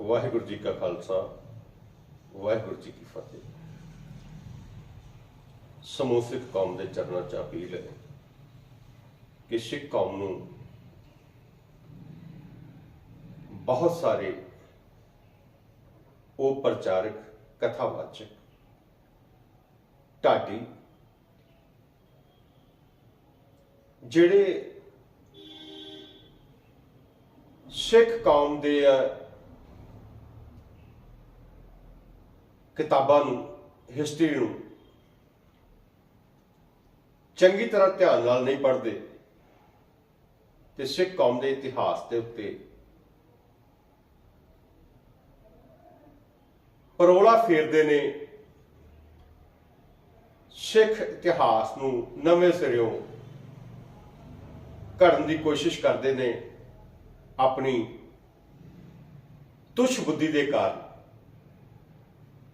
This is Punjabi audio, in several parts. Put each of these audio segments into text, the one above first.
ਵਾਹਿਗੁਰੂ ਜੀ ਕਾ ਖਾਲਸਾ, ਵਾਹਿਗੁਰੂ ਜੀ ਕੀ ਫਤਿਹ। ਸਮੂਹ ਸਿੱਖ ਕੌਮ ਦੇ ਚਰਨਾਂ 'ਚ ਅਪੀਲ ਹੈ ਕਿ ਸਿੱਖ ਕੌਮ ਨੂੰ ਬਹੁਤ ਸਾਰੇ ਉਹ ਪ੍ਰਚਾਰਕ ਕਥਾਵਾਚਕ, ਢਾਡੀ ਜਿਹੜੇ ਸਿੱਖ ਕੌਮ ਦੇ ਕਿਤਾਬਾਂ ਨੂੰ ਹਿਸਟਰੀ ਨੂੰ ਚੰਗੀ ਤਰ੍ਹਾਂ ਧਿਆਨ ਨਾਲ ਨਹੀਂ ਪੜ੍ਹਦੇ ਤੇ ਸਿੱਖ ਕੌਮ ਦੇ ਇਤਿਹਾਸ ਦੇ ਉੱਤੇ ਪਰੋਲਾ ਫੇਰਦੇ ਨੇ, ਸਿੱਖ ਇਤਿਹਾਸ ਨੂੰ ਨਵੇਂ ਸਿਰਿਓਂ ਘੜਨ ਦੀ ਕੋਸ਼ਿਸ਼ ਕਰਦੇ ਨੇ ਆਪਣੀ ਤੁਛ ਬੁੱਧੀ ਦੇ ਕਾਰਨ।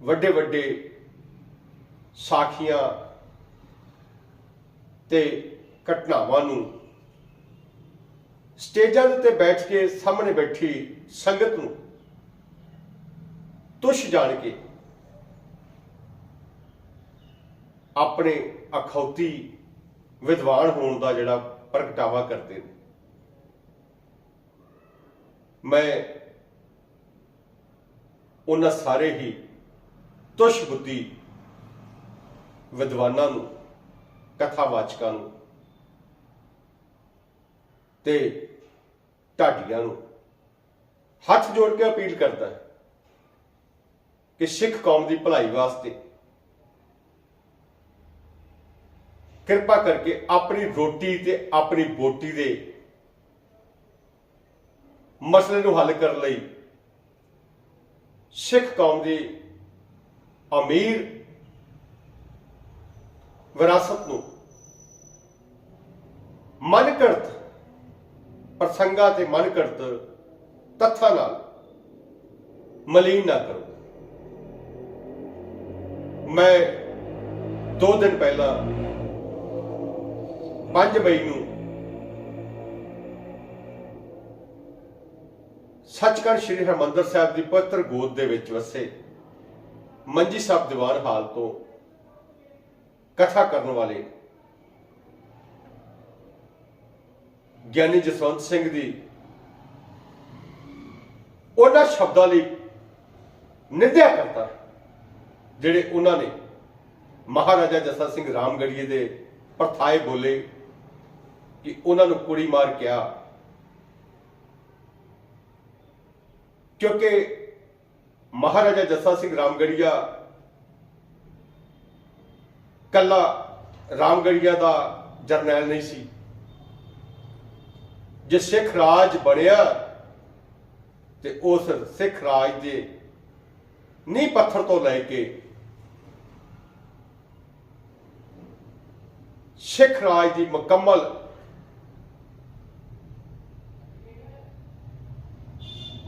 ਵੱਡੇ ਵੱਡੇ ਸਾਖੀਆਂ ਤੇ ਘਟਨਾਵਾਂ ਨੂੰ ਸਟੇਜਾਂ ਦੇ ਉੱਤੇ ਬੈਠ ਕੇ ਸਾਹਮਣੇ ਬੈਠੀ ਸੰਗਤ ਨੂੰ ਤੁਸ਼ ਜਾਣ ਕੇ ਆਪਣੇ ਅਖੌਤੀ ਵਿਦਵਾਨ ਹੋਣ ਦਾ ਜਿਹੜਾ ਪ੍ਰਗਟਾਵਾ ਕਰਦੇ ਨੇ। ਮੈਂ ਉਹਨਾਂ ਸਾਰੇ ਹੀ ਤੁਸ਼ ਬੁੱਧੀ ਵਿਦਵਾਨਾਂ ਨੂੰ, ਕਥਾਵਾਚਕਾਂ ਨੂੰ ਤੇ ਢਾਡੀਆਂ ਨੂੰ ਹੱਥ ਜੋੜ ਕੇ ਅਪੀਲ ਕਰਦਾ ਹੈ ਕਿ ਸਿੱਖ ਕੌਮ ਦੀ ਭਲਾਈ ਵਾਸਤੇ ਕਿਰਪਾ ਕਰਕੇ ਆਪਣੀ ਰੋਟੀ ਤੇ ਆਪਣੀ ਬੋਟੀ ਦੇ ਮਸਲੇ ਨੂੰ ਹੱਲ ਕਰਨ ਲਈ ਸਿੱਖ ਕੌਮ ਦੀ ਅਮੀਰ ਵਿਰਾਸਤ ਨੂੰ ਮਨਕਰਤ ਪ੍ਰਸੰਗਾਂ ਤੇ ਮਨਕਰਤ ਤੱਥਾਂ ਨਾਲ ਮਲੀਨ ਨਾ ਕਰੋ। ਮੈਂ 2 ਦਿਨ ਪਹਿਲਾਂ 5 ਮਈ ਨੂੰ ਸੱਚਖੰਡ ਸ੍ਰੀ ਹਰਿਮੰਦਰ ਸਾਹਿਬ ਦੀ ਪਵਿੱਤਰ ਗੋਦ ਦੇ ਵਿੱਚ ਵਸੇ ਮੰਜੀ ਸਾਹਿਬ ਦੀਵਾਨ ਹਾਲ ਤੋਂ ਕਥਾ ਕਰਨ ਵਾਲੇ ਗਿਆਨੀ ਜਸਵੰਤ ਸਿੰਘ ਦੀ ਉਹਨਾਂ ਸ਼ਬਦਾਂ ਲਈ ਨਿੰਦਿਆ ਕਰਤਾ ਜਿਹੜੇ ਉਹਨਾਂ ਨੇ ਮਹਾਰਾਜਾ ਜਸਾ ਸਿੰਘ ਰਾਮਗੜੀਏ ਦੇ ਪਰਥਾਏ ਬੋਲੇ ਕਿ ਉਹਨਾਂ ਨੂੰ ਕੁੜੀ ਮਾਰ ਕਿਹਾ ਕਿਉਂਕਿ ਮਹਾਰਾਜਾ ਜੱਸਾ ਸਿੰਘ ਰਾਮਗੜੀਆ ਕੱਲਾ ਰਾਮਗੜੀਆ ਦਾ ਜਰਨੈਲ ਨਹੀਂ ਸੀ। ਜੇ ਸਿੱਖ ਰਾਜ ਬਣਿਆ ਤੇ ਉਸ ਸਿੱਖ ਰਾਜ ਦੇ ਨੀਂਹ ਪੱਥਰ ਤੋਂ ਲੈ ਕੇ ਸਿੱਖ ਰਾਜ ਦੀ ਮੁਕੰਮਲ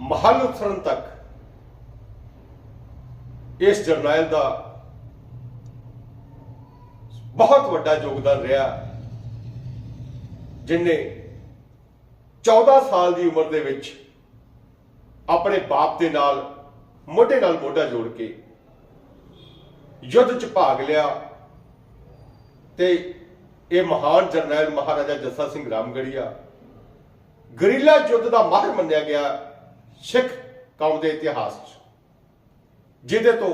ਮਹਲ ਉਤਰਨ ਤੱਕ ਇਸ ਜਰਨੈਲ ਦਾ ਬਹੁਤ ਵੱਡਾ ਯੋਗਦਾਨ ਰਿਹਾ। ਜਿਨੇ 14 ਸਾਲ ਦੀ ਉਮਰ ਦੇ ਵਿੱਚ ਆਪਣੇ ਬਾਪ ਦੇ ਨਾਲ, ਮੋਢੇ ਨਾਲ ਮੋਢਾ ਜੋੜ ਕੇ ਯੁੱਧ 'ਚ ਭਾਗ ਲਿਆ ਤੇ ਇਹ ਮਹਾਨ ਜਰਨੈਲ ਮਹਾਰਾਜਾ ਜੱਸਾ ਸਿੰਘ ਰਾਮਗੜੀਆ ਗਰੀਲਾ ਯੁੱਧ ਦਾ ਮਾਹਰ ਮੰਨਿਆ ਗਿਆ ਸਿੱਖ ਕੌਮ ਦੇ ਇਤਿਹਾਸ 'ਚ। ਜਿਹਦੇ ਤੋਂ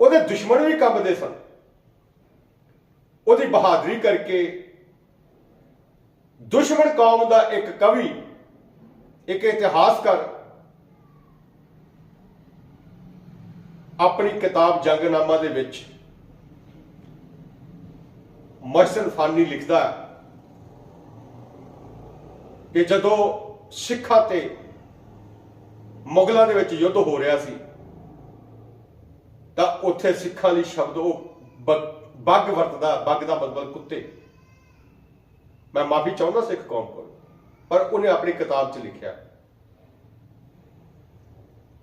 ਉਹਦੇ ਦੁਸ਼ਮਣ ਵੀ ਕੰਬਦੇ ਸਨ। ਉਹਦੀ ਬਹਾਦਰੀ ਕਰਕੇ ਦੁਸ਼ਮਣ ਕੌਮ ਦਾ ਇੱਕ ਕਵੀ, ਇੱਕ ਇਤਿਹਾਸਕਾਰ ਆਪਣੀ ਕਿਤਾਬ ਜੰਗਨਾਮਾ ਦੇ ਵਿੱਚ ਮਰਸਨ ਫਾਨੀ ਲਿਖਦਾ ਹੈ ਕਿ ਜਦੋਂ ਸਿੱਖਾਂ ਤੇ ਮੁਗਲਾਂ ਦੇ ਵਿੱਚ ਯੁੱਧ ਹੋ ਰਿਹਾ ਸੀ ਤਾਂ ਉੱਥੇ ਸਿੱਖਾਂ ਲਈ ਸ਼ਬਦ ਉਹ ਬ- ਬੱਗ ਵਰਤਦਾ, ਬੱਗ ਦਾ ਮਤਲਬ ਕੁੱਤੇ। ਮੈਂ ਮਾਫੀ ਚਾਹੁੰਦਾ ਸਿੱਖ ਕੌਮ ਕੋਲ, ਪਰ ਉਹਨੇ ਆਪਣੀ ਕਿਤਾਬ 'ਚ ਲਿਖਿਆ।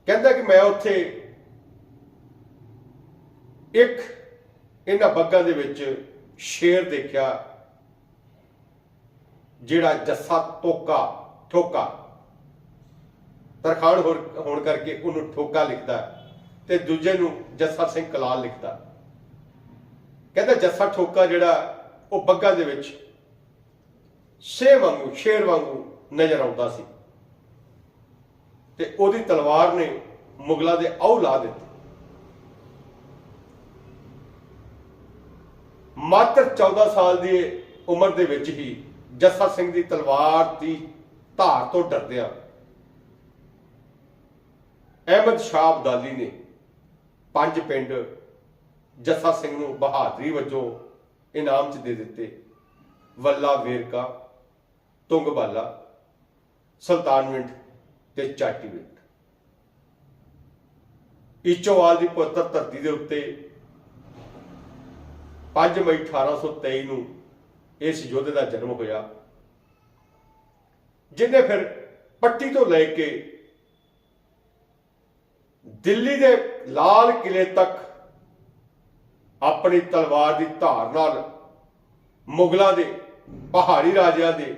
ਕਹਿੰਦਾ ਕਿ ਮੈਂ ਉੱਥੇ ਇੱਕ ਇਹਨਾਂ ਬੱਗਾਂ ਦੇ ਵਿੱਚ ਸ਼ੇਰ ਦੇਖਿਆ, ਜਿਹੜਾ ਜੱਸਾ ਤੋਕਾ, ਠੋਕਾ, ਤਰਖਾਣ ਹੋਰ- ਹੋਣ ਕਰਕੇ ਉਹਨੂੰ ਠੋਕਾ ਲਿਖਦਾ। ਤੇ ਦੂਜੇ ਨੂੰ ਜੱਸਾ ਸਿੰਘ ਕਲਾਲ ਲਿਖਦਾ। ਕਹਿੰਦਾ ਜੱਸਾ ਠੋਕਾ ਜਿਹੜਾ ਉਹ ਬੱਗਾ ਦੇ ਵਿੱਚ ਸ਼ੇ ਵਾਂਗੂ, ਸ਼ੇਰ ਵਾਂਗੂ ਨਜ਼ਰ ਆਉਂਦਾ ਸੀ। ਤੇ ਉਹਦੀ ਤਲਵਾਰ ਨੇ ਮੁਗਲਾਂ ਦੇ ਆਉ ਲਾ ਦਿੱਤੇ। ਮਾਤਰ 14 ਸਾਲ ਦੀ ਉਮਰ ਦੇ ਵਿੱਚ ਹੀ ਜੱਸਾ ਸਿੰਘ ਦੀ ਤਲਵਾਰ ਦੀ ਧਾਰ ਤੋਂ ਡਰਦਿਆਂ ਅਹਿਮਦ ਸ਼ਾਹ ਅਬਦਾਲੀ ਨੇ ਪੰਜ ਪਿੰਡ ਜੱਸਾ ਸਿੰਘ ਨੂੰ ਬਹਾਦਰੀ ਵਜੋਂ ਇਨਾਮ 'ਚ ਦੇ ਦਿੱਤੇ। ਵੱਲਾ ਵੇਰਕਾ, ਤੁੰਗਬਾਲਾ ਸੁਲਤਾਨਵਿੰਡ ਤੇ ਚਾਟੀਵਿੰਡ ਈਚੋਵਾਲ ਦੀ ਪੁੱਤਰ ਧਰਤੀ ਦੇ ਉੱਤੇ 5 ਮਈ 1823 ਨੂੰ ਇਸ ਯੋਧੇ ਦਾ ਜਨਮ ਹੋਇਆ, ਜਿਹਨੇ ਫਿਰ ਪੱਟੀ ਤੋਂ ਲੈ ਕੇ ਦਿੱਲੀ ਦੇ ਲਾਲ ਕਿਲੇ ਤੱਕ ਆਪਣੀ ਤਲਵਾਰ ਦੀ ਧਾਰ ਨਾਲ ਮੁਗਲਾਂ ਦੇ, ਪਹਾੜੀ ਰਾਜਿਆਂ ਦੇ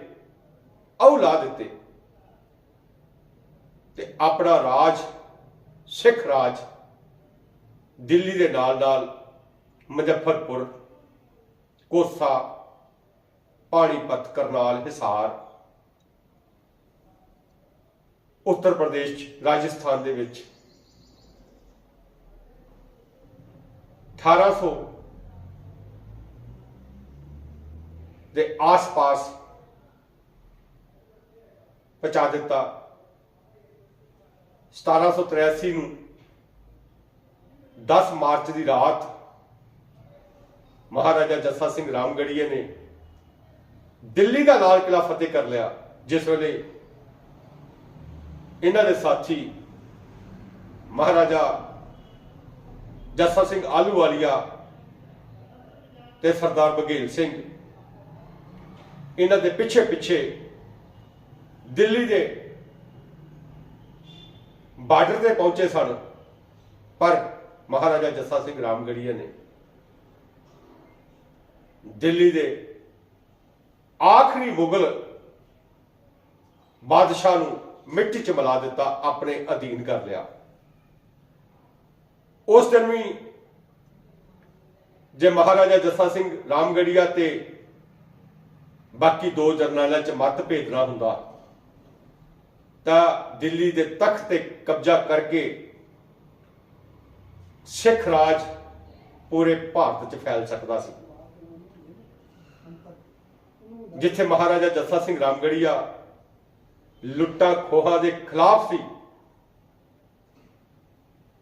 ਔਲਾ ਦਿੱਤੇ। ਤੇ ਆਪਣਾ ਰਾਜ, ਸਿੱਖ ਰਾਜ ਦਿੱਲੀ ਦੇ ਨਾਲ ਨਾਲ ਮੁਜ਼ੱਫਰਪੁਰ, ਕੋਸਾ, ਪਾਣੀਪਤ, ਕਰਨਾਲ, ਹਿਸਾਰ, ਉੱਤਰ ਪ੍ਰਦੇਸ਼ ਰਾਜਸਥਾਨ ਦੇ ਵਿੱਚ 1800 ਦੇ ਆਸ-ਪਾਸ ਪਹੁੰਚਾ ਦਿੱਤਾ। 1783 ਨੂੰ 10 ਮਾਰਚ ਦੀ ਰਾਤ ਮਹਾਰਾਜਾ ਜੱਸਾ ਸਿੰਘ ਰਾਮਗੜੀਏ ਨੇ ਦਿੱਲੀ ਦਾ ਲਾਲ ਕਿਲਾ ਫਤਿਹ ਕਰ ਲਿਆ, ਜਿਸ ਵੇਲੇ ਇਹਨਾਂ ਦੇ ਸਾਥੀ ਮਹਾਰਾਜਾ ਜੱਸਾ ਸਿੰਘ ਆਲੂਵਾਲੀਆ ਤੇ ਸਰਦਾਰ ਬਘੇਲ ਸਿੰਘ। ਇਹਨਾਂ ਦੇ ਪਿੱਛੇ ਪਿੱਛੇ ਦਿੱਲੀ ਦੇ ਬਾਰਡਰ ਤੇ ਪਹੁੰਚੇ ਸਨ, ਪਰ ਮਹਾਰਾਜਾ ਜੱਸਾ ਸਿੰਘ ਰਾਮਗੜੀਆ ਨੇ ਦਿੱਲੀ ਦੇ ਆਖਰੀ ਮੁਗਲ ਬਾਦਸ਼ਾਹ ਨੂੰ ਮਿੱਟੀ 'ਚ ਮਿਲਾ ਦਿੱਤਾ, ਆਪਣੇ ਅਧੀਨ ਕਰ ਲਿਆ। ਉਸ ਦਿਨ ਵੀ ਜੇ ਮਹਾਰਾਜਾ ਜੱਸਾ ਸਿੰਘ ਰਾਮਗੜੀਆ ਤੇ ਬਾਕੀ ਦੋ ਜਰਨੈਲਾਂ 'ਚ ਮਤ ਭੇਦਣਾ ਹੁੰਦਾ, ਤਾਂ ਦਿੱਲੀ ਦੇ ਤਖਤ ਤੇ ਕਬਜ਼ਾ ਕਰਕੇ ਸਿੱਖ ਰਾਜ ਪੂਰੇ ਭਾਰਤ 'ਚ ਫੈਲ ਸਕਦਾ ਸੀ। ਜਿੱਥੇ ਮਹਾਰਾਜਾ ਜੱਸਾ ਸਿੰਘ ਰਾਮਗੜੀਆ ਲੁੱਟਾਂ ਖੋਹਾ ਦੇ ਖਿਲਾਫ ਸੀ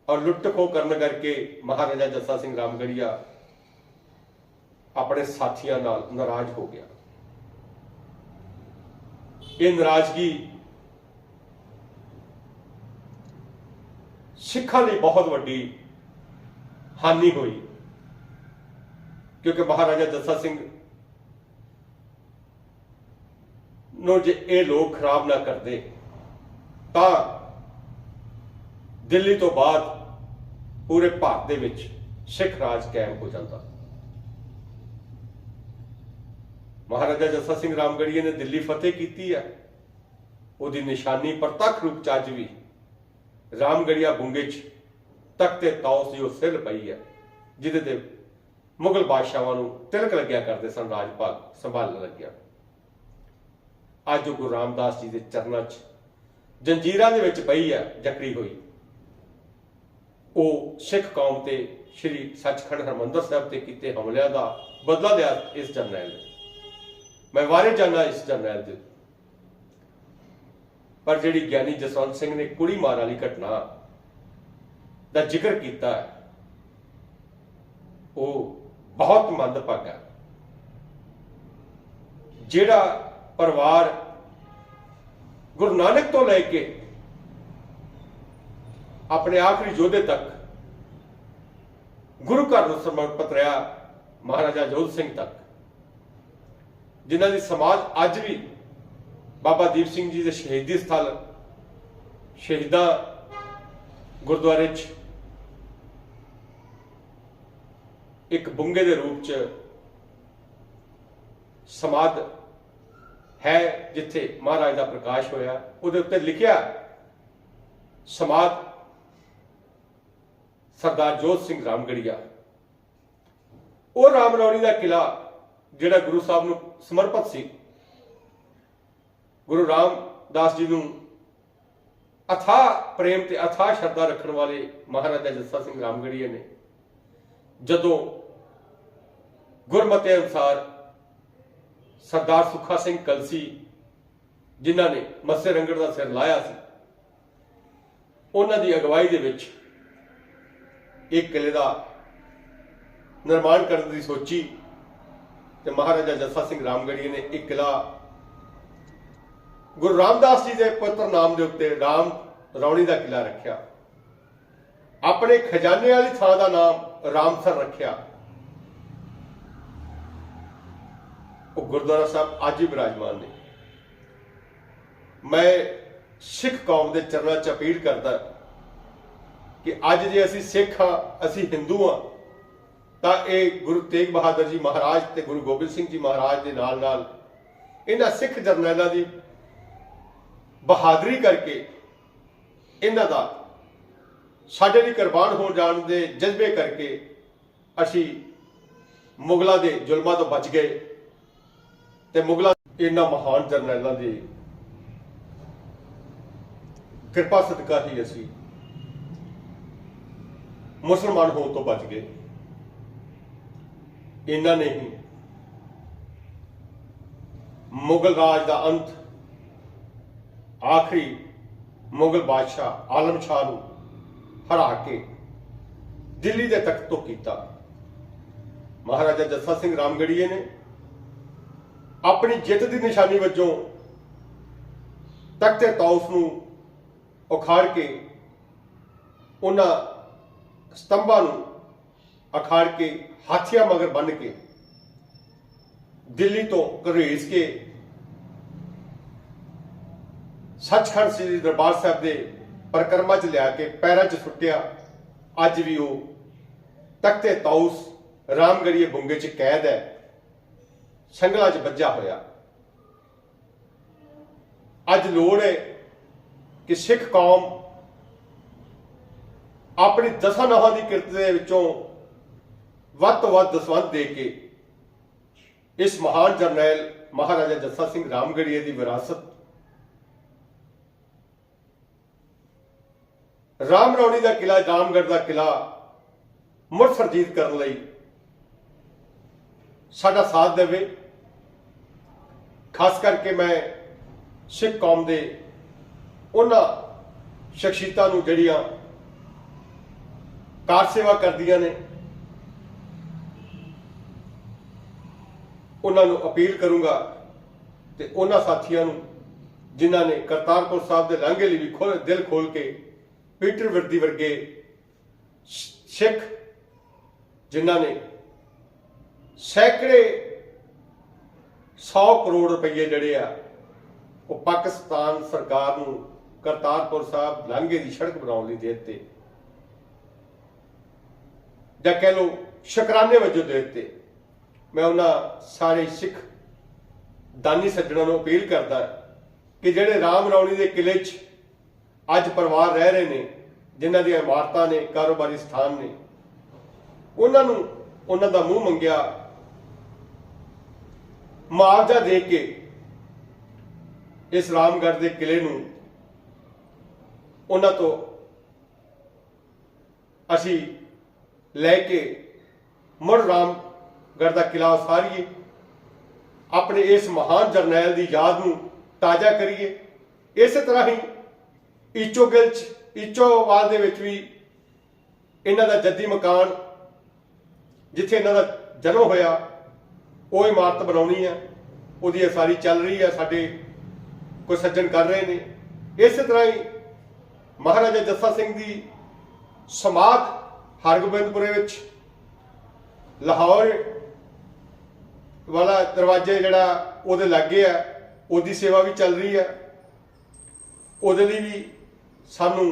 ਔਰ ਲੁੱਟ ਖੋਹ ਕਰਨ ਕਰਕੇ ਮਹਾਰਾਜਾ ਜੱਸਾ ਸਿੰਘ ਰਾਮਗੜੀਆ ਆਪਣੇ ਸਾਥੀਆਂ ਨਾਲ ਨਾਰਾਜ਼ ਹੋ ਗਿਆ। ਇਹ ਨਾਰਾਜ਼ਗੀ ਸਿੱਖਾਂ ਲਈ ਬਹੁਤ ਵੱਡੀ ਹਾਨੀ ਹੋਈ, ਕਿਉਂਕਿ ਮਹਾਰਾਜਾ ਜੱਸਾ ਸਿੰਘ ਨੂੰ ਜੇ ਇਹ ਲੋਕ ਖਰਾਬ ਨਾ ਕਰਦੇ, ਤਾਂ ਦਿੱਲੀ ਤੋਂ ਬਾਅਦ ਪੂਰੇ ਭਾਰਤ ਦੇ ਵਿੱਚ ਸਿੱਖ ਰਾਜ ਕਾਇਮ ਹੋ ਜਾਂਦਾ। ਮਹਾਰਾਜਾ ਜੱਸਾ ਸਿੰਘ ਰਾਮਗੜੀਏ ਨੇ ਦਿੱਲੀ ਫਤਿਹ ਕੀਤੀ ਹੈ। ਉਹਦੀ ਨਿਸ਼ਾਨੀ ਪ੍ਰਤੱਖ ਰੂਪ ਚ ਅੱਜ ਵੀ ਰਾਮਗੜੀਆ ਬੁੰਗੇ ਚ ਤਖਤੇ ਤੌਸ ਦੀ ਉਹ ਸਿਰ ਪਈ ਹੈ, ਜਿਹਦੇ ਤੇ ਮੁਗਲ ਬਾਦਸ਼ਾਹਾਂ ਨੂੰ ਤਿਲਕ ਲੱਗਿਆ ਕਰਦੇ ਸਨ ਰਾਜ ਭਾਗ ਸੰਭਾਲਣ ਲੱਗਿਆ। ਅੱਜ ਉਹ ਗੁਰੂ ਰਾਮਦਾਸ ਜੀ ਦੇ ਚਰਨਾਂ 'ਚ ਜੰਜੀਰਾਂ ਦੇ ਵਿੱਚ ਪਈ ਹੈ, ਜਕੜੀ ਹੋਈ। ਉਹ ਸਿੱਖ ਕੌਮ ਤੇ ਸ੍ਰੀ ਸੱਚਖੰਡ ਹਰਮੰਦਰ ਸਾਹਿਬ ਤੇ ਕੀਤੇ ਹਮਲਿਆਂ ਦਾ ਬਦਲਾ ਲਿਆ ਇਸ ਜਰਨੈਲ ਨੇ। ਮੈਂ ਵਾਰੇ ਜਾਣਾ ਇਸ ਜਰਨੈਲ ਦੇ ਪਰ ਜਿਹੜੀ ਗਿਆਨੀ ਜਸਵੰਤ ਸਿੰਘ ਨੇ ਕੁੜੀ ਮਾਰ ਵਾਲੀ ਘਟਨਾ ਦਾ ਜ਼ਿਕਰ ਕੀਤਾ ਉਹ ਬਹੁਤ ਮੰਦਭਾਗਾ ਜਿਹੜਾ ਪਰਿਵਾਰ ਗੁਰੂ ਨਾਨਕ ਤੋਂ ਲੈ ਕੇ ਆਪਣੇ ਆਖਰੀ ਯੋਧੇ ਤੱਕ ਗੁਰੂ ਘਰ ਨੂੰ ਸਮਰਪਿਤ ਰਿਹਾ ਮਹਾਰਾਜਾ ਜੋਧ ਸਿੰਘ ਤੱਕ, ਜਿਨ੍ਹਾਂ ਦੀ ਸਮਾਜ ਅੱਜ ਵੀ ਬਾਬਾ ਦੀਪ ਸਿੰਘ ਜੀ ਦੇ ਸ਼ਹੀਦੀ ਸਥਲ, ਸ਼ਹੀਦਾਂ ਗੁਰਦੁਆਰੇ 'ਚ ਇੱਕ ਬੁੰਗੇ ਦੇ ਰੂਪ 'ਚ ਸਮਾਧ ਹੈ ਜਿੱਥੇ ਮਹਾਰਾਜ ਦਾ ਪ੍ਰਕਾਸ਼ ਹੋਇਆ। ਉਹਦੇ ਉੱਤੇ ਲਿਖਿਆ ਸਮਾਧ ਸਰਦਾਰ ਜੋਤ ਸਿੰਘ ਰਾਮਗੜੀਆ। ਉਹ ਰਾਮ ਰੌਣੀ ਦਾ ਕਿਲਾ ਜਿਹੜਾ ਗੁਰੂ ਸਾਹਿਬ ਨੂੰ ਸਮਰਪਿਤ ਸੀ। ਗੁਰੂ ਰਾਮਦਾਸ ਜੀ ਨੂੰ ਅਥਾਹ ਪ੍ਰੇਮ ਤੇ ਅਥਾਹ ਸ਼ਰਧਾ ਰੱਖਣ ਵਾਲੇ ਮਹਾਰਾਜਾ ਜੱਸਾ ਸਿੰਘ ਰਾਮਗੜੀਏ ਨੇ ਜਦੋਂ ਗੁਰਮਤੇ ਅਨੁਸਾਰ ਸਰਦਾਰ ਸੁਖਾ ਸਿੰਘ ਕਲਸੀ ਜਿਨ੍ਹਾਂ ਨੇ ਮੱਸੇ ਰੰਗੜ ਦਾ ਸਿਰ ਲਾਇਆ ਸੀ, ਉਹਨਾਂ ਦੀ ਅਗਵਾਈ ਦੇ ਵਿੱਚ ਇੱਕ ਕਿਲੇ ਦਾ ਨਿਰਮਾਣ ਕਰਨ ਦੀ ਸੋਚੀ ਤੇ ਮਹਾਰਾਜਾ ਜੱਸਾ ਸਿੰਘ ਰਾਮਗੜੀਏ ਨੇ ਇੱਕ ਕਿਲਾ ਗੁਰੂ ਰਾਮਦਾਸ ਜੀ ਦੇ ਪੁੱਤਰ ਨਾਮ ਦੇ ਉੱਤੇ ਰਾਮ ਰੌਣੀ ਦਾ ਕਿਲਾ ਰੱਖਿਆ। ਆਪਣੇ ਖਜ਼ਾਨੇ ਵਾਲੀ ਥਾਂ ਦਾ ਨਾਮ ਰਾਮਸਰ ਰੱਖਿਆ। ਉਹ ਗੁਰਦੁਆਰਾ ਸਾਹਿਬ ਅੱਜ ਹੀ ਬਿਰਾਜਮਾਨ ਨੇ। ਮੈਂ ਸਿੱਖ ਕੌਮ ਦੇ ਚਰਨਾਂ 'ਚ ਅਪੀਲ ਕਰਦਾ ਕਿ ਅੱਜ ਜੇ ਅਸੀਂ ਸਿੱਖ ਹਾਂ ਅਸੀਂ ਹਿੰਦੂ ਹਾਂ ਤਾਂ ਇਹ ਗੁਰੂ ਤੇਗ ਬਹਾਦਰ ਜੀ ਮਹਾਰਾਜ ਤੇ ਗੁਰੂ ਗੋਬਿੰਦ ਸਿੰਘ ਜੀ ਮਹਾਰਾਜ ਦੇ ਨਾਲ ਨਾਲ ਇਹਨਾਂ ਸਿੱਖ ਜਰਨੈਲਾਂ ਦੀ ਬਹਾਦਰੀ ਕਰਕੇ ਇਹਨਾਂ ਦਾ ਸਾਡੇ ਲਈ ਕੁਰਬਾਨ ਹੋਣ ਜਾਣ ਦੇ ਜਜ਼ਬੇ ਕਰਕੇ ਅਸੀਂ ਮੁਗਲਾਂ ਦੇ ਜ਼ੁਲਮਾਂ ਤੋਂ ਬਚ ਗਏ ਤੇ ਮੁਗਲਾਂ ਇਹਨਾਂ ਮਹਾਨ ਜਰਨੈਲਾਂ ਦੀ ਕਿਰਪਾ ਸਦਕਾ ਹੀ ਅਸੀਂ ਮੁਸਲਮਾਨ ਹੋਣ ਤੋਂ ਬਚ ਗਏ। ਇਹਨਾਂ ਨੇ ਹੀ ਮੁਗਲ ਰਾਜ ਦਾ ਅੰਤ, ਆਖਰੀ ਮੁਗਲ ਬਾਦਸ਼ਾਹ ਆਲਮ ਸ਼ਾਹ ਨੂੰ ਹਰਾ ਕੇ ਦਿੱਲੀ ਦੇ ਤਖਤ ਤੋਂ ਕੀਤਾ। ਮਹਾਰਾਜਾ ਜੱਸਾ ਸਿੰਘ ਰਾਮਗੜੀਏ ਨੇ ਆਪਣੀ ਜਿੱਤ ਦੀ ਨਿਸ਼ਾਨੀ ਵਜੋਂ ਤਖਤੇ ਤੌਸ ਨੂੰ ਉਖਾੜ ਕੇ ਉਹਨਾਂ ਸਤੰਭਾਂ ਨੂੰ ਅਖਾੜ ਕੇ, ਹਾਥੀਆਂ ਮਗਰ ਬੰਨ ਕੇ, ਦਿੱਲੀ ਤੋਂ ਘਰੇਸ ਕੇ, ਸੱਚਖੰਡ ਸ੍ਰੀ ਦਰਬਾਰ ਸਾਹਿਬ ਦੇ ਪਰਕਰਮਾ 'ਚ ਲਿਆ ਕੇ ਪੈਰਾਂ 'ਚ ਸੁੱਟਿਆ, ਅੱਜ ਵੀ ਉਹ ਤਖਤੇ ਤੌਸ ਰਾਮਗੜੀਏ ਬੁੰਗੇ 'ਚ ਕੈਦ ਹੈ ਸੰਗਲਾ 'ਚ ਵੱਜਾ ਹੋਇਆ। ਅੱਜ ਲੋੜ ਹੈ ਕਿ ਸਿੱਖ ਕੌਮ ਆਪਣੀ ਦਸਾਂ ਨਹਾਂ ਦੀ ਕਿਰਤ ਦੇ ਵਿੱਚੋਂ ਵੱਧ ਤੋਂ ਵੱਧ ਦਸਵੰਧ ਦੇ ਕੇ ਇਸ ਮਹਾਨ ਜਰਨੈਲ ਮਹਾਰਾਜਾ ਜੱਸਾ ਸਿੰਘ ਰਾਮਗੜੀਏ ਦੀ ਵਿਰਾਸਤ ਰਾਮ ਰੌਣੀ ਦਾ ਕਿਲਾ ਰਾਮਗੜ੍ਹ ਦਾ ਕਿਲਾ ਮੁੜ ਸਰਜੀਤ ਕਰਨ ਲਈ ਸਾਡਾ ਸਾਥ ਦੇਵੇ। ਖਾਸ ਕਰਕੇ ਮੈਂ ਸਿੱਖ ਕੌਮ ਦੇ ਉਹਨਾਂ ਸ਼ਖਸੀਅਤਾਂ ਨੂੰ ਜਿਹੜੀਆਂ ਕਾਰ ਸੇਵਾ ਕਰਦੀਆਂ ਨੇ। ਉਹਨਾਂ ਨੂੰ ਅਪੀਲ ਕਰੂੰਗਾ ਤੇ ਉਹਨਾਂ ਸਾਥੀਆਂ ਨੂੰ, ਜਿਨ੍ਹਾਂ ਨੇ ਕਰਤਾਰਪੁਰ ਸਾਹਿਬ ਦੇ ਲਾਂਘੇ ਲਈ ਵੀ ਖੋਲ ਦਿਲ ਖੋਲ ਕੇ ਪੀਟਰ ਵਰਦੀ ਵਰਗੇ ਸਿੱਖ, ਜਿਨ੍ਹਾਂ ਨੇ ਸੈਂਕੜੇ 100 ਕਰੋੜ ਰੁਪਏ ਜਿਹੜੇ ਆ, ਉਹ ਪਾਕਿਸਤਾਨ ਸਰਕਾਰ ਨੂੰ ਕਰਤਾਰਪੁਰ ਸਾਹਿਬ ਲਾਂਘੇ ਦੀ ਸੜਕ ਬਣਾਉਣ ਲਈ ਦੇ ਦਿੱਤੇ। ਜਾਂ ਕਹਿ ਲਓ ਸ਼ੁਕਰਾਨੇ ਵਜੋਂ ਦੇ ਦਿੱਤੇ ਮੈਂ ਉਹਨਾਂ ਸਾਰੇ ਸਿੱਖ ਦਾਨੀ ਸੱਜਣਾਂ ਨੂੰ ਅਪੀਲ ਕਰਦਾ ਕਿ ਜਿਹੜੇ ਰਾਮ ਰੌਣੀ ਦੇ ਕਿਲੇ 'ਚ ਅੱਜ ਪਰਿਵਾਰ ਰਹਿ ਰਹੇ ਨੇ, ਜਿਨ੍ਹਾਂ ਦੀਆਂ ਇਮਾਰਤਾਂ ਨੇ, ਕਾਰੋਬਾਰੀ ਸਥਾਨ ਨੇ, ਉਹਨਾਂ ਨੂੰ ਉਹਨਾਂ ਦਾ ਮੂੰਹ ਮੰਗਿਆ ਮੁਆਵਜ਼ਾ ਦੇ ਕੇ ਇਸ ਰਾਮਗੜ੍ਹ ਦੇ ਕਿਲੇ ਨੂੰ ਉਹਨਾਂ ਤੋਂ ਅਸੀਂ ਲੈ ਕੇ ਮੁੜ ਰਾਮਗੜ੍ਹ ਦਾ ਕਿਲਾ ਉਸਾਰੀਏ, ਆਪਣੇ ਇਸ ਮਹਾਨ ਜਰਨੈਲ ਦੀ ਯਾਦ ਨੂੰ ਤਾਜ਼ਾ ਕਰੀਏ। ਇਸੇ ਤਰ੍ਹਾਂ ਹੀ ਈਚੋਗਿਲ ਚ ਈਚੋਵਾਲ ਦੇ ਵਿੱਚ ਵੀ ਇਹਨਾਂ ਦਾ ਜੱਦੀ ਮਕਾਨ, ਜਿੱਥੇ ਇਹਨਾਂ ਦਾ ਜਨਮ ਹੋਇਆ, ਉਹ ਇਮਾਰਤ ਬਣਾਉਣੀ ਹੈ ਉਹਦੀ ਅਸਾਰੀ ਚੱਲ ਰਹੀ ਹੈ ਸਾਡੇ ਕੋਈ ਸੱਜਣ ਕਰ ਰਹੇ ਨੇ। ਇਸੇ ਤਰ੍ਹਾਂ ਹੀ ਮਹਾਰਾਜਾ ਜੱਸਾ ਸਿੰਘ ਦੀ ਸਮਾਧ ਹਰਗੋਬਿੰਦਪੁਰੇ ਵਿੱਚ ਲਾਹੌਰ ਵਾਲਾ ਦਰਵਾਜ਼ੇ ਜਿਹੜਾ ਉਹਦੇ ਲੱਗੇ ਆ, ਉਹਦੀ ਸੇਵਾ ਵੀ ਚੱਲ ਰਹੀ ਹੈ ਉਹਦੇ ਲਈ ਵੀ ਸਾਨੂੰ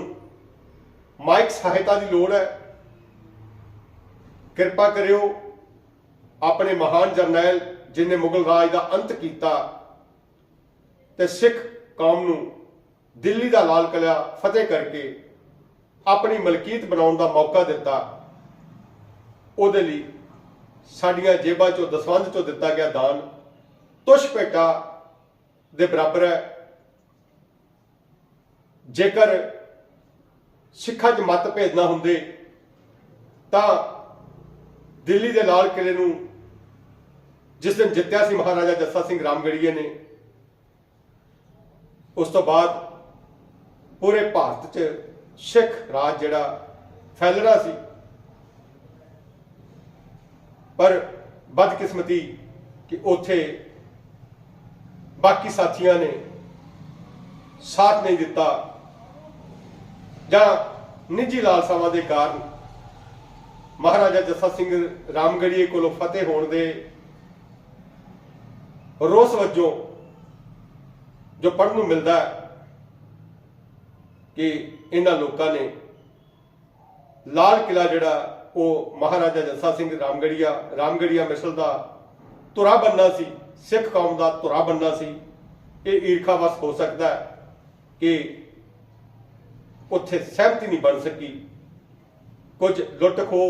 ਮਾਇਕ ਸਹਾਇਤਾ ਦੀ ਲੋੜ ਹੈ। ਕਿਰਪਾ ਕਰਿਓ ਆਪਣੇ ਮਹਾਨ ਜਰਨੈਲ ਜਿਨੇ ਮੁਗਲ ਰਾਜ ਦਾ ਅੰਤ ਕੀਤਾ ਤੇ ਸਿੱਖ ਕੌਮ ਨੂੰ ਦਿੱਲੀ ਦਾ ਲਾਲ ਕਿਲ੍ਹਾ ਫਤਿਹ ਕਰਕੇ ਆਪਣੀ ਮਲਕੀਅਤ ਬਣਾਉਣ ਦਾ ਮੌਕਾ ਦਿੱਤਾ। ਉਹਦੇ ਲਈ ਸਾਡੀਆਂ ਜੇਬਾਂ ਚੋਂ, ਦਸਵੰਧ ਚੋਂ ਦਿੱਤਾ ਗਿਆ ਦਾਨ ਤੁਸ਼ ਭੇਟਾ ਦੇ ਬਰਾਬਰ ਹੈ। ਜੇਕਰ ਸਿੱਖਾਂ 'ਚ ਮਤਭੇਦ ਨਾ ਹੁੰਦੇ, ਤਾਂ ਦਿੱਲੀ ਦੇ ਲਾਲ ਕਿਲੇ ਨੂੰ ਜਿਸ ਦਿਨ ਜਿੱਤਿਆ ਸੀ ਮਹਾਰਾਜਾ ਜੱਸਾ ਸਿੰਘ ਰਾਮਗੜੀਏ ਨੇ, ਉਸ ਤੋਂ ਬਾਅਦ ਪੂਰੇ ਭਾਰਤ 'ਚ ਸਿੱਖ ਰਾਜ ਜਿਹੜਾ ਫੈਲਣਾ ਸੀ। ਪਰ ਬਦਕਿਸਮਤੀ ਕਿ ਉੱਥੇ ਬਾਕੀ ਸਾਥੀਆਂ ਨੇ ਸਾਥ ਨਹੀਂ ਦਿੱਤਾ ਜਾਂ ਨਿੱਜੀ ਲਾਲਸਾਵਾਂ ਦੇ ਕਾਰਨ ਮਹਾਰਾਜਾ ਜੱਸਾ ਸਿੰਘ ਰਾਮਗੜੀਏ ਕੋਲੋਂ ਫਤਿਹ ਹੋਣ ਦੇ ਰੋਸ ਵਜੋਂ ਜੋ ਪੜ੍ਹਨ ਨੂੰ ਮਿਲਦਾ ਹੈ ਕਿ ਇਹਨਾਂ ਲੋਕਾਂ ਨੇ ਲਾਲ ਕਿਲਾ ਜਿਹੜਾ ਉਹ ਮਹਾਰਾਜਾ ਜੱਸਾ ਸਿੰਘ ਰਾਮਗੜੀਆ ਰਾਮਗੜੀਆ ਮਿਸਲ ਦਾ ਧੁਰਾ ਬੰਨਾ ਸੀ, ਸਿੱਖ ਕੌਮ ਦਾ ਧੁਰਾ ਬੰਨਾ ਸੀ। ਇਹ ਈਰਖਾਵਸ ਹੋ ਸਕਦਾ ਹੈ ਕਿ ਉੱਥੇ ਸਹਿਮਤੀ ਨਹੀਂ ਬਣ ਸਕੀ। ਕੁਝ ਲੁੱਟ ਖੋ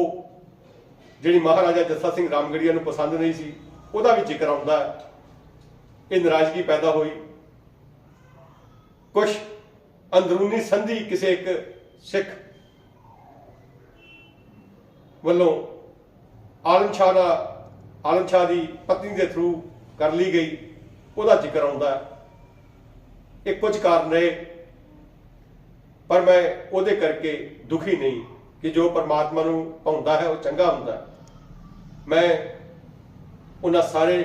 ਜਿਹੜੀ ਮਹਾਰਾਜਾ ਜੱਸਾ ਸਿੰਘ ਰਾਮਗੜੀਆ ਨੂੰ ਪਸੰਦ ਨਹੀਂ ਸੀ, ਉਹਦਾ ਵੀ ਜ਼ਿਕਰ ਆਉਂਦਾ ਹੈ। ਇਹ ਨਾਰਾਜ਼ਗੀ ਪੈਦਾ ਹੋਈ। ਕੁਝ ਅੰਦਰੂਨੀ ਸੰਧੀ ਕਿਸੇ ਇੱਕ ਸਿੱਖ ਵੱਲੋਂ ਆਲਮ ਸ਼ਾਹ ਦਾ, ਆਲਮ ਸ਼ਾਹ ਦੀ ਪਤਨੀ ਦੇ ਥਰੂ ਕਰ ਲਈ ਗਈ, ਉਹਦਾ ਜ਼ਿਕਰ ਆਉਂਦਾ ਹੈ। ਇਹ ਕੁਝ ਕਾਰਨ ਰਹੇ ਪਰ ਮੈਂ ਉਹਦੇ ਕਰਕੇ ਦੁਖੀ ਨਹੀਂ ਕਿ ਜੋ ਪਰਮਾਤਮਾ ਨੂੰ ਪਾਉਂਦਾ ਹੈ, ਉਹ ਚੰਗਾ ਹੁੰਦਾ ਮੈਂ ਉਹਨਾਂ ਸਾਰੇ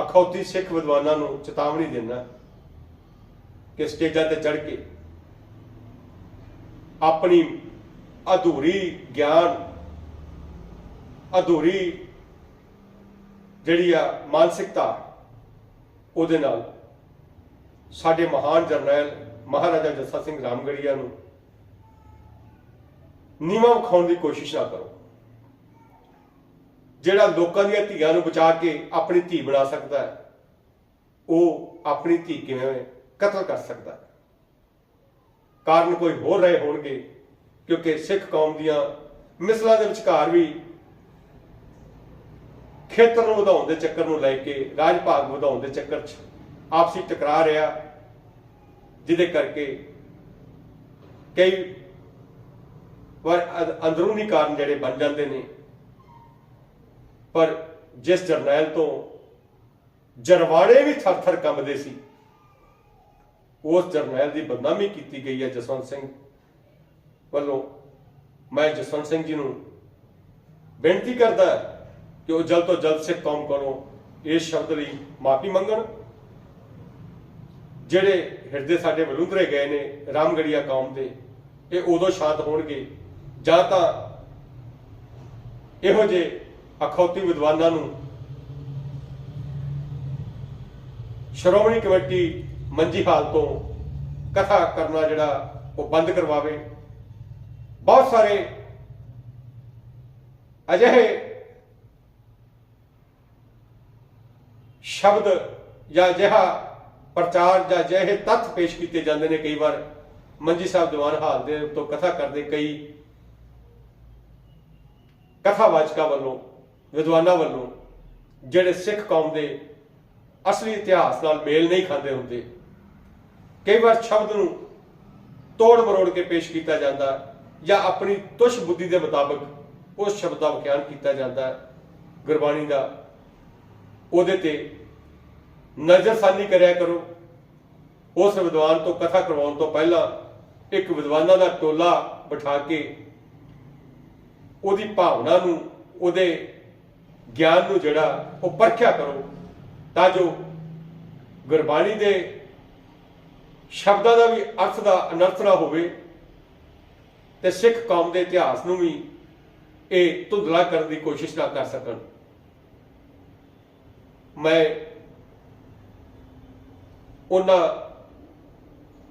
ਅਖੌਤੀ ਸਿੱਖ ਵਿਦਵਾਨਾਂ ਨੂੰ ਚੇਤਾਵਨੀ ਦਿੰਦਾ ਕਿ ਸਟੇਜਾਂ ਤੇ ਚੜ੍ਹ ਕੇ ਆਪਣੀ ਅਧੂਰੀ ਗਿਆਨ, ਅਧੂਰੀ ਜਿਹੜੀ ਆ ਮਾਨਸਿਕਤਾ, ਉਹਦੇ ਨਾਲ ਸਾਡੇ ਮਹਾਨ ਜਰਨੈਲ ਮਹਾਰਾਜਾ ਜੱਸਾ ਸਿੰਘ ਰਾਮਗੜੀਆ ਨੂੰ ਨੀਵਾਂ ਵਿਖਾਉਣ ਦੀ ਕੋਸ਼ਿਸ਼ ਨਾ ਕਰੋ। ਜਿਹੜਾ ਲੋਕਾਂ ਦੀਆਂ ਧੀਆਂ ਨੂੰ ਬਚਾ ਕੇ ਆਪਣੀ ਧੀ ਬਣਾ ਸਕਦਾ ਹੈ, ਉਹ ਆਪਣੀ ਧੀ ਕਿਵੇਂ ਕਤਲ ਕਰ ਸਕਦਾ ਹੈ? ਕਾਰਨ ਕੋਈ ਹੋਰ ਰਹੇ ਹੋਣਗੇ, ਕਿਉਂਕਿ ਸਿੱਖ ਕੌਮ ਦੀਆਂ ਮਿਸਲਾਂ ਦੇ ਵਿਚਕਾਰ ਵੀ ਖੇਤਰ ਨੂੰ ਵਧਾਉਣ ਦੇ ਚੱਕਰ ਨੂੰ ਲੈ ਕੇ, ਰਾਜ ਭਾਗ ਵਧਾਉਣ ਦੇ ਚੱਕਰ 'ਚ ਆਪਸੀ ਟਕਰਾਅ ਰਿਹਾ, ਜਿਹਦੇ ਕਰਕੇ ਕਈ ਵਾਰ ਅੰਦਰੂਨੀ ਕਾਰਨ ਜਿਹੜੇ ਬਣ ਜਾਂਦੇ ਨੇ। ਪਰ ਜਿਸ ਜਰਨੈਲ ਤੋਂ ਜਰਵਾੜੇ ਵੀ ਥਰ-ਥਰ ਕੰਬਦੇ ਸੀ ਉਸ ਜਰਨੈਲ ਦੀ ਬਦਨਾਮੀ ਕੀਤੀ ਗਈ ਹੈ ਜਸਵੰਤ ਸਿੰਘ ਵੱਲੋਂ। ਮੈਂ ਜਸਵੰਤ ਸਿੰਘ ਜੀ ਨੂੰ ਬੇਨਤੀ ਕਰਦਾ ਕਿ ਉਹ ਜਲਦ ਤੋਂ ਜਲਦ ਸਿੱਖ ਕੌਮ ਕੋਲੋਂ ਇਸ ਸ਼ਬਦ ਲਈ ਮਾਫੀ ਮੰਗਣ। ਜਿਹੜੇ ਹਿਰਦੇ ਸਾਡੇ ਵਲੂੰਦਰੇ ਗਏ ਨੇ ਰਾਮਗੜੀਆ ਕੌਮ ਦੇ, ਇਹ ਉਦੋਂ ਸ਼ਾਂਤ ਹੋਣਗੇ। ਜਾਂ ਤਾਂ ਇਹੋ ਜਿਹੇ ਅਖੌਤੀ ਵਿਦਵਾਨਾਂ ਨੂੰ ਸ਼੍ਰੋਮਣੀ ਕਮੇਟੀ ਮੰਜੀ ਹਾਲ ਤੋਂ ਕਥਾ ਕਰਨਾ ਜਿਹੜਾ ਉਹ ਬੰਦ ਕਰਵਾਵੇ। ਬਹੁਤ ਸਾਰੇ ਅਜਿਹੇ ਸ਼ਬਦ ਜਾਂ ਅਜਿਹਾ ਪ੍ਰਚਾਰ ਜਾਂ ਅਜਿਹੇ ਤੱਥ ਪੇਸ਼ ਕੀਤੇ ਜਾਂਦੇ ਨੇ ਕਈ ਵਾਰ। ਮੰਜੀ ਸਾਹਿਬ ਦੀਵਾਨ ਹਾਲ ਦੇ ਉੱਤੋਂ ਕਥਾ ਕਰਦੇ ਕਈ ਕਥਾਵਾਚਕਾਂ ਵੱਲੋਂ, ਵਿਦਵਾਨਾਂ ਵੱਲੋਂ ਜਿਹੜੇ ਸਿੱਖ ਕੌਮ ਦੇ ਅਸਲੀ ਇਤਿਹਾਸ ਨਾਲ ਮੇਲ ਨਹੀਂ ਖਾਂਦੇ ਹੁੰਦੇ। ਕਈ ਵਾਰ ਸ਼ਬਦ ਨੂੰ ਤੋੜ ਮਰੋੜ ਕੇ ਪੇਸ਼ ਕੀਤਾ ਜਾਂਦਾ ਜਾਂ ਆਪਣੀ ਤੁਸ਼ ਬੁੱਧੀ ਦੇ ਮੁਤਾਬਕ ਉਸ ਸ਼ਬਦ ਦਾ ਵਿਖਿਆਨ ਕੀਤਾ ਜਾਂਦਾ। ਹੈ, ਗੁਰਬਾਣੀ ਦਾ ਉਹਦੇ ਤੇ ਨਜ਼ਰਸਾਨੀ ਕਰਿਆ ਕਰੋ। ਉਸ ਵਿਦਵਾਨ ਤੋਂ ਕਥਾ ਕਰਵਾਉਣ ਤੋਂ ਪਹਿਲਾਂ ਇੱਕ ਵਿਦਵਾਨਾਂ ਦਾ ਟੋਲਾ ਬਿਠਾ ਕੇ ਉਹਦੀ ਭਾਵਨਾ ਨੂੰ ਉਹਦੇ ਗਿਆਨ ਨੂੰ ਜਿਹੜਾ ਉਹ ਪਰਖਿਆ ਕਰੋ ਤਾਂ ਜੋ ਗੁਰਬਾਣੀ ਦੇ ਸ਼ਬਦਾਂ ਦਾ ਵੀ ਅਰਥ ਦਾ ਅਨਰਥ ਨਾ ਹੋਵੇ, ਤੇ ਸਿੱਖ ਕੌਮ ਦੇ ਇਤਿਹਾਸ ਨੂੰ ਵੀ ਇਹ ਧੁੰਦਲਾ ਕਰਨ ਦੀ ਕੋਸ਼ਿਸ਼ ਨਾ ਕਰ ਸਕਣ। ਮੈਂ ਉਹਨਾਂ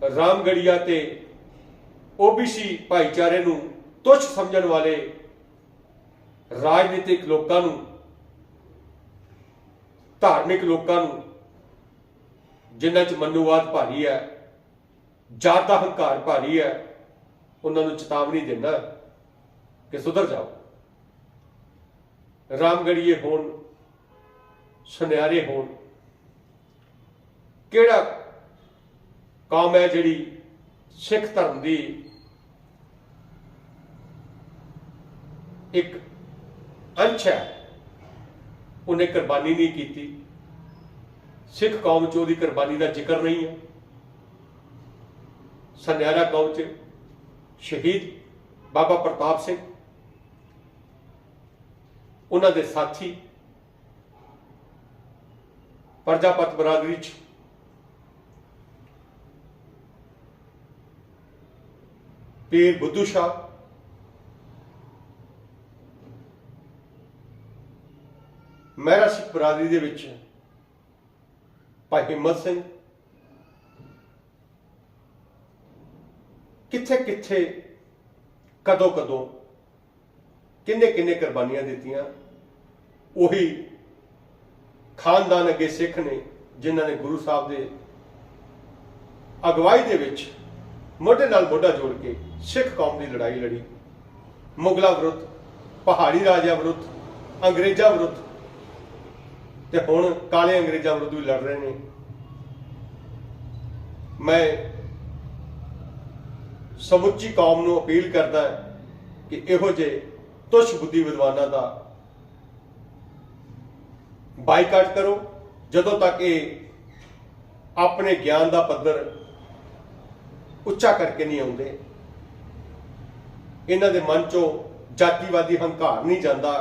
ਰਾਮਗੜੀਆ ਤੇ ਓਬੀਸੀ ਭਾਈਚਾਰੇ ਨੂੰ ਤੁਛ ਸਮਝਣ ਵਾਲੇ ਰਾਜਨੀਤਿਕ ਲੋਕਾਂ ਨੂੰ, ਧਾਰਮਿਕ ਲੋਕਾਂ ਨੂੰ, ਜਿਨ੍ਹਾਂ 'ਚ ਮਨੁਵਾਦ ਭਾਰੀ ਹੈ ਜਾਤ ਦਾ ਹੰਕਾਰ ਭਾਰੀ ਹੈ, ਉਹਨਾਂ ਨੂੰ ਚੇਤਾਵਨੀ ਦਿੰਦਾ ਕਿ ਸੁਧਰ ਜਾਓ। ਰਾਮਗੜੀਏ ਹੋਣ, ਸੁਨਿਆਰੇ ਹੋਣ, ਕਿਹੜਾ ਕੌਮ ਹੈ ਜਿਹੜੀ ਸਿੱਖ ਧਰਮ ਦੀ ਇੱਕ ਅੰਸ਼ ਹੈ? ਉਹਨੇ ਕੁਰਬਾਨੀ ਨਹੀਂ ਕੀਤੀ। ਸਿੱਖ ਕੌਮ ਚ ਉਹਦੀ ਕੁਰਬਾਨੀ ਦਾ ਜ਼ਿਕਰ ਨਹੀਂ ਹੈ। ਸੁਨਿਆਰਾ ਗਾਉਂ ਚ ਸ਼ਹੀਦ ਬਾਬਾ ਪ੍ਰਤਾਪ ਸਿੰਘ ਉਹਨਾਂ ਦੇ ਸਾਥੀ ਪ੍ਰਜਾਪਤ ਬਰਾਦਰੀ ਚ ਪੀਰ ਬੁੱਧੂ ਸ਼ਾਹ ਮਹਿਰਾ ਸਿੱਖ ਬਰਾਦਰੀ ਦੇ ਵਿੱਚ ਭਾਈ ਹਿੰਮਤ ਸਿੰਘ ਕਿੱਥੇ ਕਿੱਥੇ ਕਦੋਂ ਕਦੋਂ ਕਿੰਨੇ ਕਿੰਨੇ ਕੁਰਬਾਨੀਆਂ ਦਿੱਤੀਆਂ। ਉਹੀ ਖਾਨਦਾਨ ਅੱਗੇ ਸਿੱਖ ਨੇ, ਜਿਨ੍ਹਾਂ ਨੇ ਗੁਰੂ ਸਾਹਿਬ ਦੇ ਅਗਵਾਈ ਦੇ ਵਿੱਚ ਮੋਢੇ ਨਾਲ ਮੋਢਾ ਜੋੜ ਕੇ ਸਿੱਖ ਕੌਮ ਦੀ ਲੜਾਈ ਲੜੀ। ਮੁਗਲਾਂ ਵਿਰੁੱਧ, ਪਹਾੜੀ ਰਾਜਿਆਂ ਵਿਰੁੱਧ, ਅੰਗਰੇਜ਼ਾਂ ਵਿਰੁੱਧ। ਤੇ ਹੁਣ ਕਾਲੇ ਅੰਗਰੇਜ਼ਾਂ ਵਿਰੁੱਧ ਵੀ ਲੜ ਰਹੇ ਨੇ। ਮੈਂ ਸਮੁੱਚੀ ਕੌਮ ਨੂੰ ਅਪੀਲ ਕਰਦਾ ਕਿ ਇਹੋ ਜਿਹੇ ਤੁਸ਼ ਬੁੱਧੀ ਵਿਦਵਾਨਾਂ ਦਾ ਬਾਈਕਾਟ ਕਰੋ। ਜਦੋਂ ਤੱਕ ਇਹ ਆਪਣੇ ਗਿਆਨ ਦਾ ਪੱਧਰ ਉੱਚਾ ਕਰਕੇ ਨਹੀਂ ਆਉਂਦੇ, ਇਹਨਾਂ ਦੇ ਮਨ ਚੋਂ ਜਾਤੀਵਾਦੀ ਹੰਕਾਰ ਨਹੀਂ ਜਾਂਦਾ।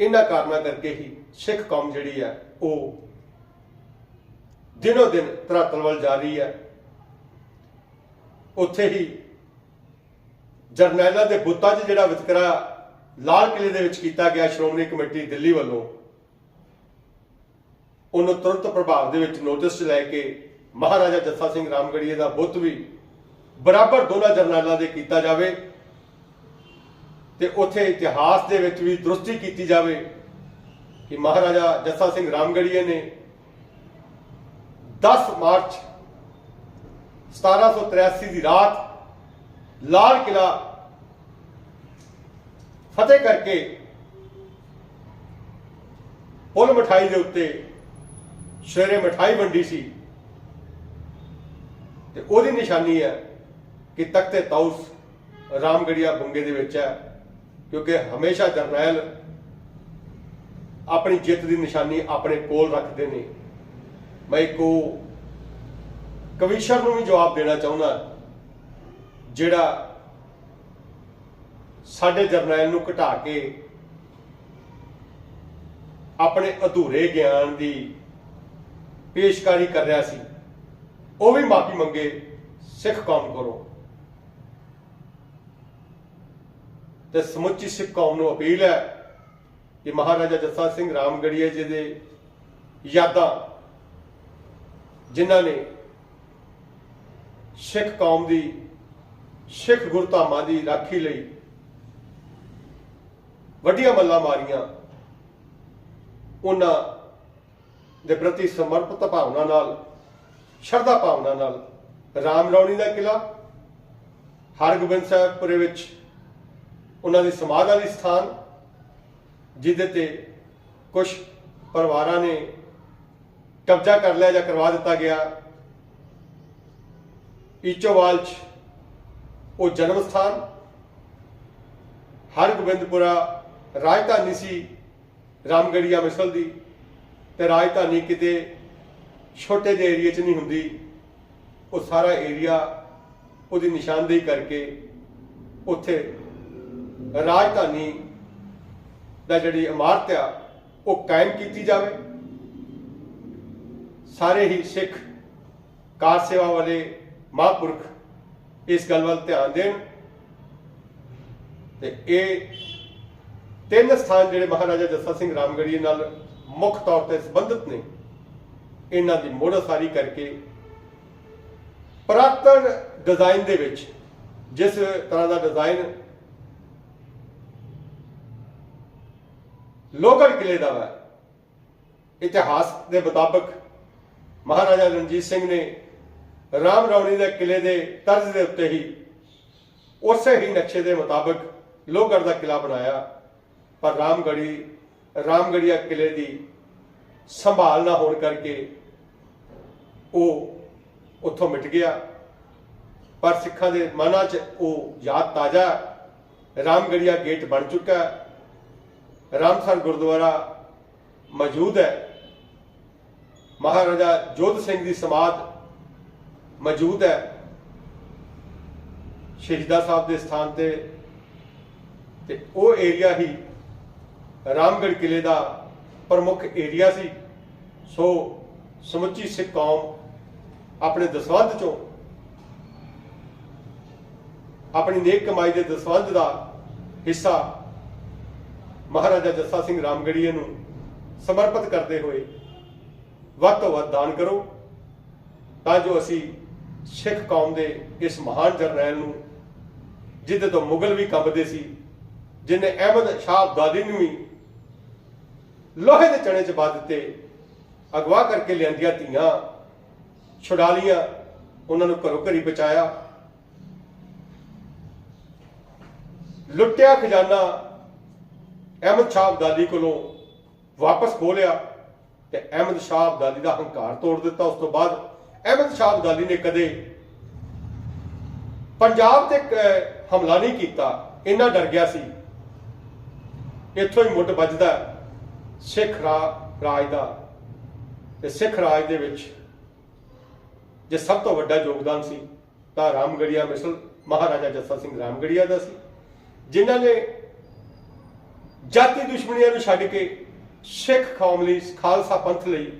ਇਹਨਾਂ ਕਾਰਨਾਂ ਕਰਕੇ ਹੀ ਸਿੱਖ ਕੌਮ ਜਿਹੜੀ ਹੈ, ਉਹ ਦਿਨੋ ਦਿਨ ਧਰਾਤਲ ਵੱਲ ਜਾ ਰਹੀ ਹੈ। ਉੱਥੇ ਹੀ ਜਰਨੈਲਾਂ ਦੇ ਬੁੱਤਾਂ 'ਚ ਜਿਹੜਾ ਵਿਤਕਰਾ ਲਾਲ ਕਿਲੇ ਦੇ ਵਿੱਚ ਕੀਤਾ ਗਿਆ ਸ਼੍ਰੋਮਣੀ ਕਮੇਟੀ ਦਿੱਲੀ ਵੱਲੋਂ, ਉਹਨੂੰ ਤੁਰੰਤ ਪ੍ਰਭਾਵ ਦੇ ਵਿੱਚ ਨੋਟਿਸ 'ਚ ਲੈ ਕੇ ਮਹਾਰਾਜਾ ਜੱਸਾ ਸਿੰਘ ਰਾਮਗੜੀਏ ਦਾ ਬੁੱਤ ਵੀ ਬਰਾਬਰ ਦੋਨਾਂ ਜਰਨੈਲਾਂ ਦੇ ਕੀਤਾ ਜਾਵੇ ਤੇ ਉੱਥੇ ਇਤਿਹਾਸ ਦੇ ਵਿੱਚ ਵੀ ਦਰੁਸਤੀ ਕੀਤੀ ਜਾਵੇ ਕਿ ਮਹਾਰਾਜਾ ਜੱਸਾ ਸਿੰਘ ਰਾਮਗੜੀਏ ਨੇ 10 ਮਾਰਚ 1783 ਦੀ ਰਾਤ ਲਾਲ ਕਿਲਾ ਫਤਿਹ ਕਰਕੇ ਪੁੱਲ ਮਠਾਈ ਦੇ ਉੱਤੇ ਸ਼ੇਰੇ ਮਠਾਈ ਵੰਡੀ ਸੀ। ਤੇ ਉਹਦੀ ਨਿਸ਼ਾਨੀ ਹੈ ਕਿ ਤਖਤੇ ਤਾਉਸ ਰਾਮਗੜੀਆ ਬੰਗੇ ਦੇ ਵਿੱਚ ਹੈ, ਕਿਉਂਕਿ ਹਮੇਸ਼ਾ ਜਰਨੈਲ ਆਪਣੀ ਜਿੱਤ ਦੀ ਨਿਸ਼ਾਨੀ ਆਪਣੇ ਕੋਲ ਰੱਖਦੇ ਨੇ। ਮੈਂ ਇੱਕੋ ਕਵੀਸ਼ਰ ਨੂੰ ਵੀ ਜਵਾਬ ਦੇਣਾ ਚਾਹੁੰਦਾ, ਜਿਹੜਾ ਸਾਡੇ ਜਰਨੈਲ ਨੂੰ ਘਟਾ ਕੇ ਆਪਣੇ ਅਧੂਰੇ ਗਿਆਨ ਦੀ ਪੇਸ਼ਕਾਰੀ ਕਰ ਰਿਹਾ ਸੀ, ਉਹ ਵੀ ਮਾਫੀ ਮੰਗੇ ਸਿੱਖ ਕੌਮ ਕੋਲੋਂ। ਤੇ ਸਮੁੱਚੀ ਸਿੱਖ ਕੌਮ ਨੂੰ ਅਪੀਲ ਹੈ ਕਿ ਮਹਾਰਾਜਾ ਜੱਸਾ ਸਿੰਘ ਰਾਮਗੜੀਏ ਜੀ ਦੇ ਯਾਦਾਂ ਜਿਨ੍ਹਾਂ ਨੇ ਸਿੱਖ ਕੌਮ ਦੀ, ਸਿੱਖ ਗੁਰਧਾਮਾਂ ਦੀ ਰਾਖੀ ਲਈ ਵੱਡੀਆਂ ਮੱਲਾਂ ਮਾਰੀਆਂ। ਉਹਨਾਂ ਦੇ ਪ੍ਰਤੀ ਸਮਰਪਿਤ ਭਾਵਨਾ ਨਾਲ, ਸ਼ਰਧਾ ਭਾਵਨਾ ਨਾਲ ਰਾਮ ਰੌਣੀ ਦਾ ਕਿਲਾ ਹਰਗੋਬਿੰਦ ਸਾਹਿਬਪੁਰੇ ਵਿੱਚ ਉਹਨਾਂ ਦੀ ਸਮਾਧ ਵਾਲੀ ਸਥਾਨ, ਜਿਹਦੇ ਤੇ ਕੁਝ ਪਰਿਵਾਰਾਂ ਨੇ ਕਬਜ਼ਾ ਕਰ ਲਿਆ ਜਾਂ ਕਰਵਾ ਦਿੱਤਾ ਗਿਆ। ਈਚੋਵਾਲ ਚ ਉਹ ਜਨਮ ਸਥਾਨ, ਹਰਗੋਬਿੰਦਪੁਰਾ, ਰਾਜਧਾਨੀ ਸੀ ਰਾਮਗੜੀਆ ਮਿਸਲ ਦੀ, ਤੇ ਰਾਜਧਾਨੀ ਕਿਤੇ ਛੋਟੇ ਜਿਹੇ ਏਰੀਆ 'ਚ ਨਹੀਂ ਹੁੰਦੀ, ਉਹ ਸਾਰਾ ਏਰੀਆ ਉਹਦੀ ਨਿਸ਼ਾਨਦੇਹੀ ਕਰਕੇ ਉੱਥੇ ਰਾਜਧਾਨੀ ਦਾ ਜਿਹੜੀ ਇਮਾਰਤ ਆ, ਉਹ ਕਾਇਮ ਕੀਤੀ ਜਾਵੇ। ਸਾਰੇ ਹੀ ਸਿੱਖ ਕਾਰ ਸੇਵਾ ਵਾਲੇ ਮਹਾਂਪੁਰਖ ਇਸ ਗੱਲ ਵੱਲ ਧਿਆਨ ਦੇਣ ਤੇ ਇਹ ਤਿੰਨ ਸਥਾਨ ਜਿਹੜੇ ਮਹਾਰਾਜਾ ਜੱਸਾ ਸਿੰਘ ਰਾਮਗੜੀਏ ਨਾਲ ਮੁੱਖ ਤੌਰ ਤੇ ਸੰਬੰਧਿਤ ਨੇ, ਇਹਨਾਂ ਦੀ ਮੋੜਸਾਰੀ ਕਰਕੇ ਪ੍ਰਾਤਨ ਡਿਜ਼ਾਈਨ ਦੇ ਵਿੱਚ, ਜਿਸ ਤਰ੍ਹਾਂ ਦਾ ਡਿਜ਼ਾਈਨ ਲੋਕਲ ਕਿਲੇ ਦਾ ਹੈ, ਇਤਿਹਾਸ ਦੇ ਮੁਤਾਬਕ ਮਹਾਰਾਜਾ ਰਣਜੀਤ ਸਿੰਘ ਨੇ ਰਾਮ ਰੌਣੀ ਦੇ ਕਿਲੇ ਦੇ ਤਰਜ਼ ਦੇ ਉੱਤੇ ਹੀ, ਉਸੇ ਹੀ ਨਕਸ਼ੇ ਦੇ ਮੁਤਾਬਕ ਲੋਹਗੜ੍ਹ ਦਾ ਕਿਲਾ ਬਣਾਇਆ। ਪਰ ਰਾਮਗੜੀ ਰਾਮਗੜੀਆ ਕਿਲੇ ਦੀ ਸੰਭਾਲ ਨਾ ਹੋਣ ਕਰਕੇ ਉਹ ਉੱਥੋਂ ਮਿਟ ਗਿਆ। ਪਰ ਸਿੱਖਾਂ ਦੇ ਮਨਾਂ 'ਚ ਉਹ ਯਾਦ ਤਾਜ਼ਾ। ਹੈ। ਰਾਮਗੜੀਆ ਗੇਟ ਬਣ ਚੁੱਕਾ ਹੈ। ਰਾਮਸਰ ਗੁਰਦੁਆਰਾ ਮੌਜੂਦ ਹੈ। ਮਹਾਰਾਜਾ ਜੋਧ ਸਿੰਘ ਦੀ ਸਮਾਧ ਮੌਜੂਦ ਹੈ। ਸ਼ਹੀਦਾ ਸਾਹਿਬ ਦੇ ਸਥਾਨ ਤੇ ਤੇ ਉਹ ਏਰੀਆ ਹੀ ਰਾਮਗੜ੍ਹ ਕਿਲੇ ਦਾ ਪ੍ਰਮੁੱਖ ਏਰੀਆ ਸੀ। ਸੋ ਸਮੁੱਚੀ ਸਿੱਖ ਕੌਮ ਆਪਣੇ ਦਸਵੰਧ ਚੋਂ ਆਪਣੀ ਨੇਕ ਕਮਾਈ ਦੇ ਦਸਵੰਧ ਦਾ ਹਿੱਸਾ ਮਹਾਰਾਜਾ ਜੱਸਾ ਸਿੰਘ ਰਾਮਗੜੀਏ ਨੂੰ ਸਮਰਪਿਤ ਕਰਦੇ ਹੋਏ ਵੱਧ ਤੋਂ ਵੱਧ ਦਾਨ ਕਰੋ ਤਾਂ ਜੋ ਅਸੀਂ ਸਿੱਖ ਕੌਮ ਦੇ ਇਸ ਮਹਾਨ ਜਰਨੈਲ ਨੂੰ ਜਿਹਦੇ ਤੋਂ ਮੁਗਲ ਵੀ ਕੰਬਦੇ ਸੀ, ਜਿਨੇ ਅਹਿਮਦ ਸ਼ਾਹ ਅਬਦਾਦੀ ਨੂੰ ਵੀ ਲੋਹੇ ਦੇ ਚਣੇ ਚ ਪਾ ਦਿੱਤੇ, ਅਗਵਾ ਕਰਕੇ ਲਿਆਂਦੀਆਂ ਧੀਆਂ ਛੁਡਾ ਲੀਆਂ ਉਹਨਾਂ ਨੂੰ ਘਰੋਂ ਘਰੀ ਬਚਾਇਆ। ਲੁੱਟਿਆ ਖਜ਼ਾਨਾ ਅਹਿਮਦ ਸ਼ਾਹ ਅਬਦਾਦੀ ਕੋਲੋਂ ਵਾਪਸ ਖੋਲਿਆ ਤੇ ਅਹਿਮਦ ਸ਼ਾਹ ਅਬਦਾਦੀ ਦਾ ਹੰਕਾਰ ਤੋੜ ਦਿੱਤਾ। ਉਸ ਤੋਂ ਬਾਅਦ ਅਹਿਮਦ ਸ਼ਾਹ ਅਬਦਾਲੀ ਨੇ ਕਦੇ ਪੰਜਾਬ ਤੇ ਹਮਲਾ ਨਹੀਂ ਕੀਤਾ, ਇੰਨਾ ਡਰ ਗਿਆ ਸੀ। ਇੱਥੋਂ ਹੀ ਮੁੱਢ ਵੱਜਦਾ ਸਿੱਖ ਰਾਜ ਦਾ। ਤੇ ਸਿੱਖ ਰਾਜ ਦੇ ਵਿੱਚ ਜੇ ਸਭ ਤੋਂ ਵੱਡਾ ਯੋਗਦਾਨ ਸੀ, ਤਾਂ ਰਾਮਗੜੀਆ ਮਿਸਲ, ਮਹਾਰਾਜਾ ਜੱਸਾ ਸਿੰਘ ਰਾਮਗੜੀਆ ਦਾ ਸੀ, ਜਿਨ੍ਹਾਂ ਨੇ ਜਾਤੀ ਦੁਸ਼ਮਣੀਆਂ ਨੂੰ ਛੱਡ ਕੇ ਸਿੱਖ ਕੌਮ ਲਈ, ਖਾਲਸਾ ਪੰਥ ਲਈ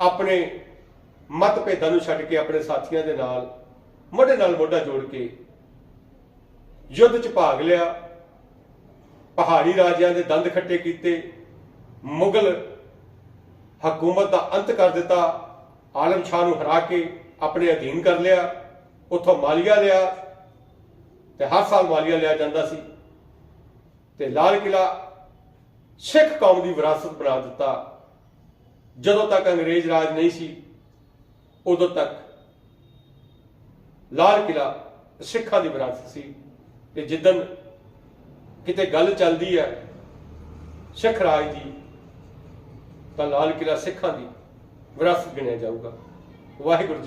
ਆਪਣੇ ਮਤਭੇਦਾਂ ਨੂੰ ਛੱਡ ਕੇ ਆਪਣੇ ਸਾਥੀਆਂ ਦੇ ਨਾਲ, ਮੋਢੇ ਨਾਲ ਮੋਢਾ ਜੋੜ ਕੇ ਯੁੱਧ 'ਚ ਭਾਗ ਲਿਆ। ਪਹਾੜੀ ਰਾਜਿਆਂ ਦੇ ਦੰਦ ਖੱਟੇ ਕੀਤੇ। ਮੁਗਲ ਹਕੂਮਤ ਦਾ ਅੰਤ ਕਰ ਦਿੱਤਾ। ਆਲਮ ਸ਼ਾਹ ਨੂੰ ਹਰਾ ਕੇ ਆਪਣੇ ਅਧੀਨ ਕਰ ਲਿਆ। ਉੱਥੋਂ ਮਾਲੀਆ ਲਿਆ ਤੇ ਹਰ ਸਾਲ ਮਾਲੀਆ ਲਿਆ ਜਾਂਦਾ ਸੀ। ਤੇ ਲਾਲ ਕਿਲਾ ਸਿੱਖ ਕੌਮ ਦੀ ਵਿਰਾਸਤ ਬਣਾ ਦਿੱਤਾ। ਜਦੋਂ ਤੱਕ ਅੰਗਰੇਜ਼ ਰਾਜ ਨਹੀਂ ਸੀ ਉਦੋਂ ਤੱਕ ਲਾਲ ਕਿਲਾ ਸਿੱਖਾਂ ਦੀ ਵਿਰਾਸਤ ਸੀ ਤੇ ਜਿੱਦਨ ਕਿਤੇ ਗੱਲ ਚੱਲਦੀ ਹੈ ਸਿੱਖ ਰਾਜ ਦੀ, ਤਾਂ ਲਾਲ ਕਿਲਾ ਸਿੱਖਾਂ ਦੀ ਵਿਰਾਸਤ ਗਿਣਿਆ ਜਾਊਗਾ। ਵਾਹਿਗੁਰੂ ਜੀ